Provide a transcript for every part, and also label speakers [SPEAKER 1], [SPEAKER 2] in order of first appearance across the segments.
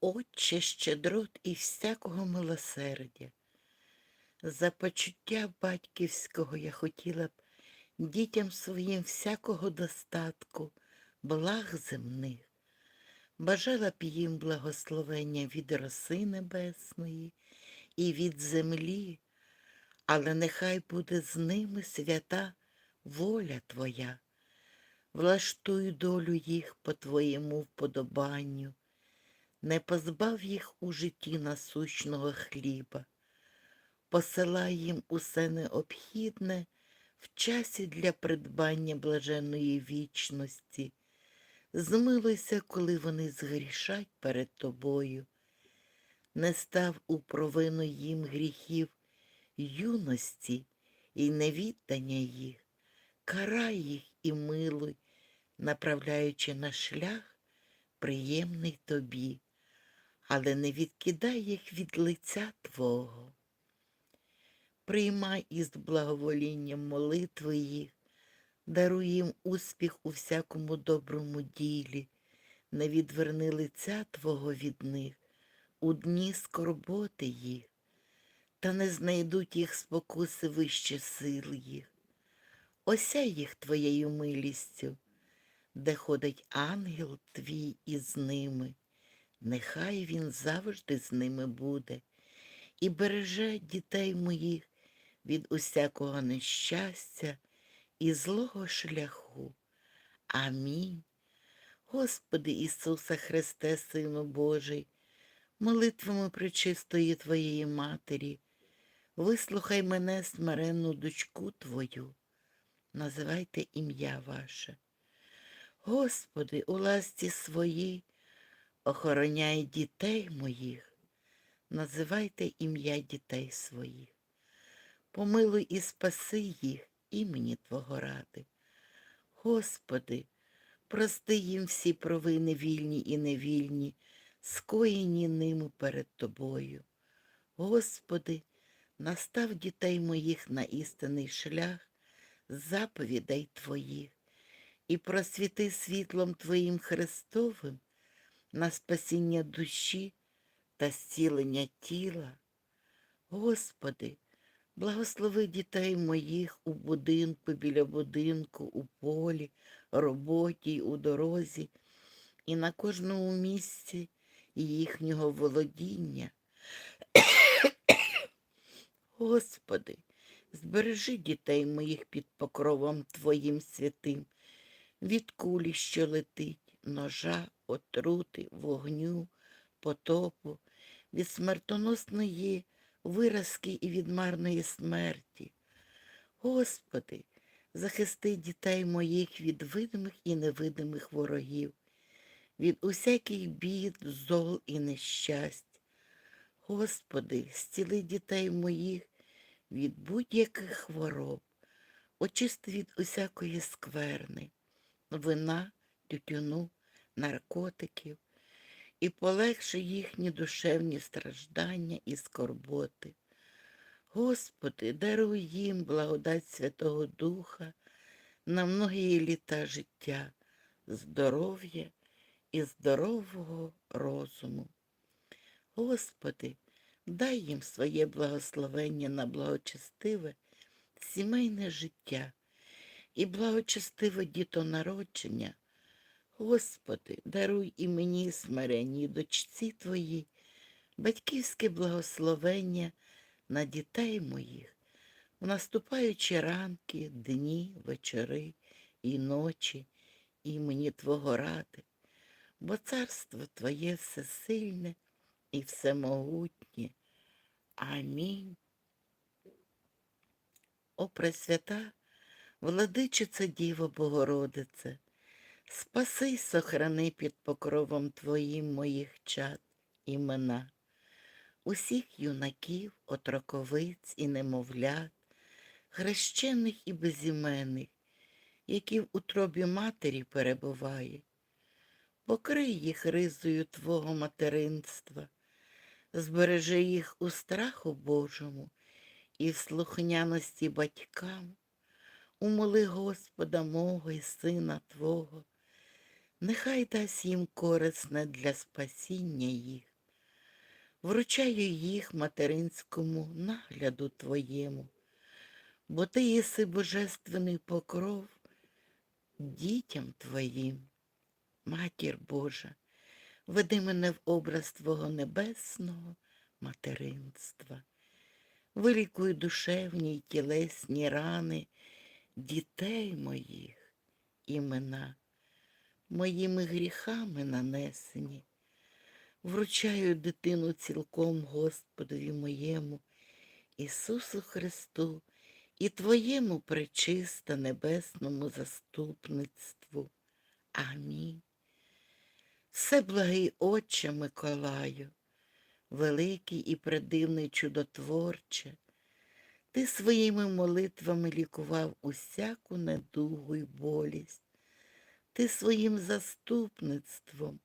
[SPEAKER 1] Отче щедрот і всякого милосердя. За почуття батьківського я хотіла б дітям своїм всякого достатку, благ земних. Бажала б їм благословення від роси небесної і від землі, але нехай буде з ними свята воля Твоя. Влаштуй долю їх по Твоєму вподобанню, не позбав їх у житті насущного хліба, посилай їм усе необхідне в часі для придбання блаженної вічності. Змилуйся, коли вони згрішать перед тобою, не став у провину їм гріхів юності і невіддання їх, карай їх і милуй, направляючи на шлях приємний тобі, але не відкидай їх від лиця Твого. Приймай із благоволінням молитви їх, даруй їм успіх у всякому доброму ділі, не відверни лиця Твого від них у дні скорботи їх, та не знайдуть їх спокуси вище сил їх. Осяй їх Твоєю милістю, де ходить ангел твій із ними, нехай він завжди з ними буде і береже дітей моїх від усякого нещастя і злого шляху. Амінь. Господи Ісусе Христе, Сину Божий, молитвами пречистої Твоєї Матері, вислухай мене, смиренну дочку Твою, називайте ім'я ваше. Господи, у ласті своїй охороняй дітей моїх, називайте ім'я дітей своїх. Помилуй і спаси їх імені Твого ради. Господи, прости їм всі провини вільні і невільні, скоєні ними перед Тобою. Господи, настав дітей моїх на істинний шлях, заповідей Твоїх, і просвіти світлом Твоїм Христовим на спасіння душі та зцілення тіла. Господи, Благослови дітей моїх у будинку, біля будинку, у полі, роботі, у дорозі і на кожному місці їхнього володіння. Господи, збережи дітей моїх під покровом Твоїм святим, від кулі, що летить, ножа, отрути, вогню, потопу, від смертоносної виразки і від марної смерті. Господи, захисти дітей моїх від видимих і невидимих ворогів, від усяких бід, зол і нещасть. Господи, зціли дітей моїх від будь-яких хвороб, очисти від усякої скверни, вина, тютюну, наркотиків, і полегши їхні душевні страждання і скорботи. Господи, даруй їм благодать Святого Духа на многії літа життя, здоров'я і здорового розуму. Господи, дай їм своє благословення на благочестиве сімейне життя і благочестиве дітонародження. Господи, даруй і мені, смиренній дочці Твої, батьківське благословення на дітей моїх, в наступаючі ранки, дні, вечори і ночі імені Твого ради, бо царство Твоє всесильне і всемогутнє. Амінь. О Пресвята, владичице Діво Богородице, Спаси сохрани під покровом Твоїм моїх чад імена, усіх юнаків, отроковиць і немовлят, хрещених і безіменних, які в утробі матері перебувають. Покрий їх ризою Твого материнства, збережи їх у страху Божому і в слухняності батькам. Умоли Господа мого і Сина Твого, нехай дасть їм корисне для спасіння їх. вручаю їх материнському нагляду Твоєму, бо Ти єси божественний покров дітям Твоїм. Матір Божа, веди мене в образ Твого небесного материнства. Вилікуй душевні й тілесні рани дітей моїх імена, моїми гріхами нанесені. Вручаю дитину цілком Господові моєму, Ісусу Христу і Твоєму пречиста небесному заступництву. Амінь. Все благий Отче Миколаю, великий і предивний чудотворче, ти своїми молитвами лікував усяку недугу й болість, ти своїм заступництвом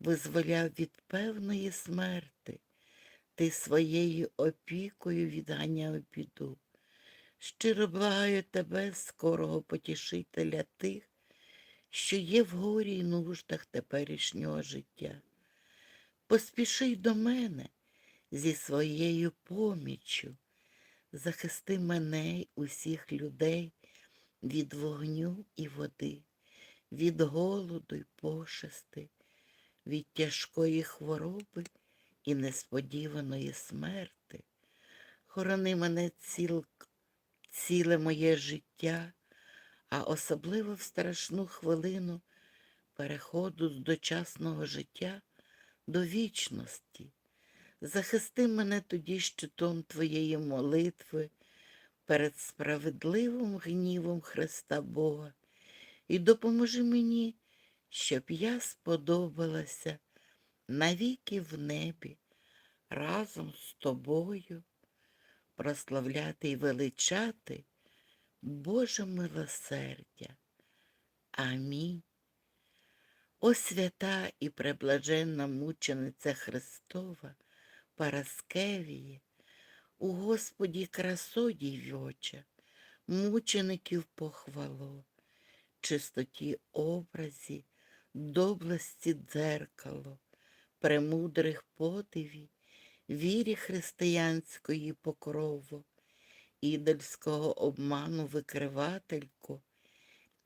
[SPEAKER 1] визволяв від певної смерти, ти своєю опікою відганяв біду. Щиро благаю тебе, скорого потішителя тих, що є в горі й нуждах теперішнього життя. Поспіши до мене зі своєю поміччю, захисти мене й усіх людей від вогню і води, від голоду й пошести, від тяжкої хвороби і несподіваної смерти. Хорони мене ціл, ціле моє життя, а особливо в страшну хвилину переходу з дочасного життя до вічності. Захисти мене тоді щитом Твоєї молитви перед справедливим гнівом Христа Бога і допоможи мені, щоб я сподобалася навіки в небі разом з тобою, прославляти і величати Боже милосердя. Амінь. О свята і преблаженна мучениця Христова, Параскевіє, у Господі красодій вьоча, мучеників похвало, чистоті образі, доблесті дзеркало, премудрих подиві, вірі християнської покрово, ідольського обману викривателько,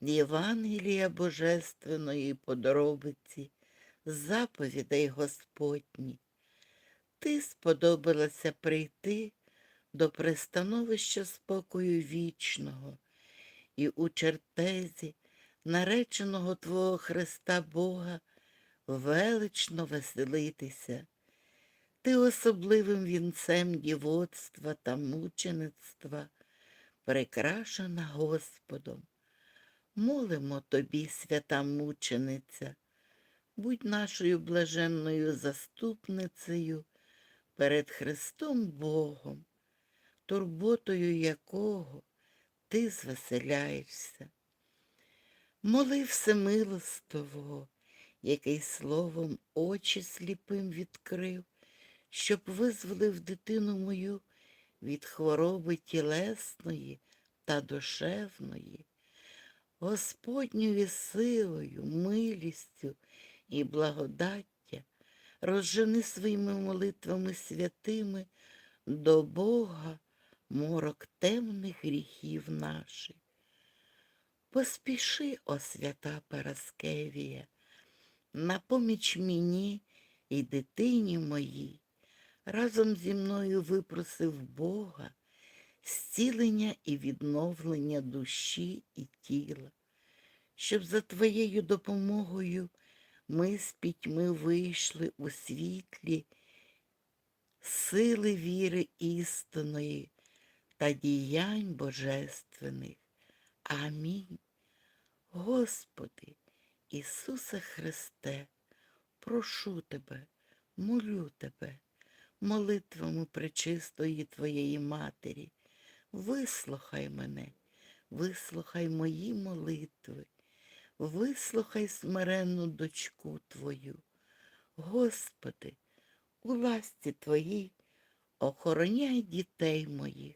[SPEAKER 1] Євангелія Божественної подробиці, заповідей Господні. Ти сподобалася прийти до пристановища спокою вічного і у чертезі, нареченого Твого Христа Бога, велично веселитися. Ти особливим вінцем дівоцтва та мучеництва, прикрашена Господом. Молимо тобі, свята мучениця, будь нашою блаженною заступницею перед Христом Богом, турботою якого ти звеселяєшся. Моли всемилостового, який словом очі сліпим відкрив, щоб визволив дитину мою від хвороби тілесної та душевної. Господньою силою, милістю і благодаття розжени своїми молитвами святими до Бога морок темних гріхів наших. Поспіши, о свята Параскевія, на поміч мені і дитині моїй, разом зі мною випросив Бога зцілення і відновлення душі і тіла, щоб за Твоєю допомогою ми з пітьми вийшли у світлі сили віри істинної та діянь божественних. Амінь. Господи, Ісусе Христе, прошу Тебе, молю Тебе, молитвами пречистої Твоєї Матері, вислухай мене, вислухай мої молитви, вислухай смиренну дочку Твою. Господи, у ласті Твоїй охороняй дітей моїх,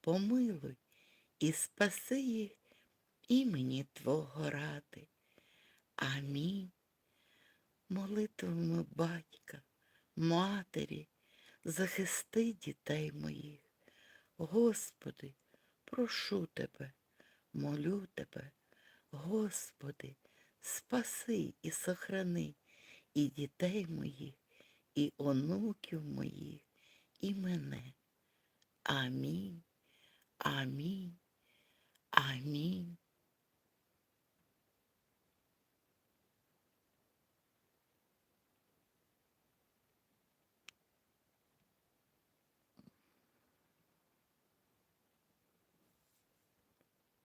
[SPEAKER 1] помилуй і спаси їх імені Твого ради. Амінь. Молитвами батька, матері, захисти дітей моїх. Господи, прошу тебе, молю тебе, Господи, спаси і сохрани і дітей моїх, і онуків моїх, і мене. Амінь, амінь, амінь,